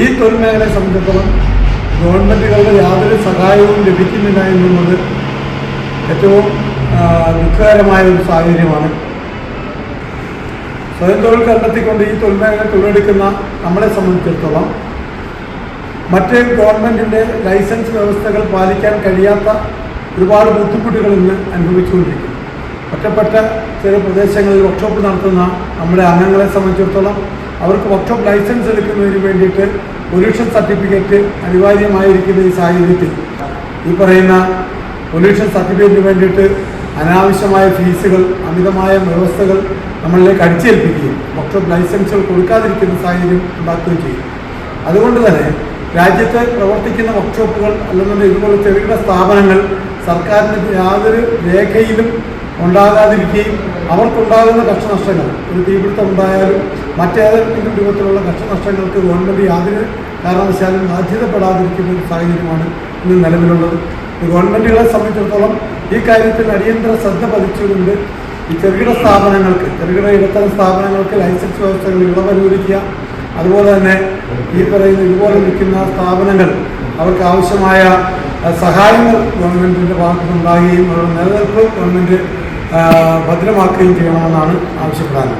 ഈ തൊഴിൽ മേഖലയെ സംബന്ധിച്ചിടത്തോളം ഗവൺമെന്റുകളുടെ യാതൊരു സഹായവും ലഭിക്കുന്നില്ല എന്നുള്ളത് ഏറ്റവും ദുഃഖകരമായ ഒരു സാഹചര്യമാണ്. സ്വയം തൊഴിൽ കണ്ടെത്തിക്കൊണ്ട് ഈ തൊഴിൽ മേഖല തൊഴിലെടുക്കുന്ന നമ്മളെ സംബന്ധിച്ചിടത്തോളം മറ്റ് ഗവൺമെന്റിന്റെ ലൈസൻസ് വ്യവസ്ഥകൾ പാലിക്കാൻ കഴിയാത്ത ഒരുപാട് ബുദ്ധിമുട്ടുകൾ ഇന്ന് അനുഭവിച്ചുകൊണ്ടിരിക്കുന്നു. ഒറ്റപ്പെട്ട ചില പ്രദേശങ്ങളിൽ വർക്ക്ഷോപ്പ് നടത്തുന്ന നമ്മുടെ അംഗങ്ങളെ സംബന്ധിച്ചിടത്തോളം അവർക്ക് വർക്ക്ഷോപ്പ് ലൈസൻസ് എടുക്കുന്നതിന് വേണ്ടിയിട്ട് പൊല്യൂഷൻ സർട്ടിഫിക്കറ്റ് അനിവാര്യമായിരിക്കുന്ന ഈ സാഹചര്യത്തിൽ ഈ പറയുന്ന പൊല്യൂഷൻ സർട്ടിഫിക്കറ്റിന് വേണ്ടിയിട്ട് അനാവശ്യമായ ഫീസുകൾ അമിതമായ വ്യവസ്ഥകൾ നമ്മളിലേക്ക് അടിച്ചേൽപ്പിക്കുകയും വർക്ക്ഷോപ്പ് ലൈസൻസുകൾ കൊടുക്കാതിരിക്കുന്ന സാഹചര്യം ഉണ്ടാക്കുകയും ചെയ്യും. അതുകൊണ്ട് തന്നെ രാജ്യത്ത് പ്രവർത്തിക്കുന്ന വർക്ക്ഷോപ്പുകൾ അല്ലെന്നുണ്ടെങ്കിൽ ഇതുപോലെ ചെറുകിട സ്ഥാപനങ്ങൾ സർക്കാരിന് യാതൊരു രേഖയിലും ഉണ്ടാകാതിരിക്കുകയും അവർക്കുണ്ടാകുന്ന കഷ്ടനഷ്ടങ്ങൾ ഒരു തീപിടുത്തം ഉണ്ടായാലും മറ്റേതെങ്കിലും രൂപത്തിലുള്ള കഷ്ടനഷ്ടങ്ങൾക്ക് ഗവൺമെന്റ് യാതൊരു കാരണവശാലും ബാധ്യതപ്പെടാതിരിക്കുന്ന ഒരു സാഹചര്യമാണ് ഇന്ന് നിലവിലുള്ളത്. ഗവൺമെന്റുകളെ സംബന്ധിച്ചിടത്തോളം ഈ കാര്യത്തിൽ അടിയന്തര ശ്രദ്ധ പതിച്ചുകൊണ്ട് ഈ ചെറുകിട സ്ഥാപനങ്ങൾക്ക് ചെറുകിട ഇടത്തരം സ്ഥാപനങ്ങൾക്ക് ലൈസൻസ് വ്യവസ്ഥകൾ ഇളവ് അനുവദിക്കുക അതുപോലെ തന്നെ ഈ പറയുന്ന ഇതുപോലെ നിൽക്കുന്ന സ്ഥാപനങ്ങൾ അവർക്ക് ആവശ്യമായ സഹായങ്ങൾ ഗവൺമെന്റിന്റെ ഭാഗത്തുനിന്നുണ്ടാകുകയും അവരുടെ നിലനിൽപ്പ് ഗവൺമെന്റ് ഭദ്രമാക്കുകയും ചെയ്യണമെന്നാണ് ആവശ്യപ്പെടാനുള്ളത്.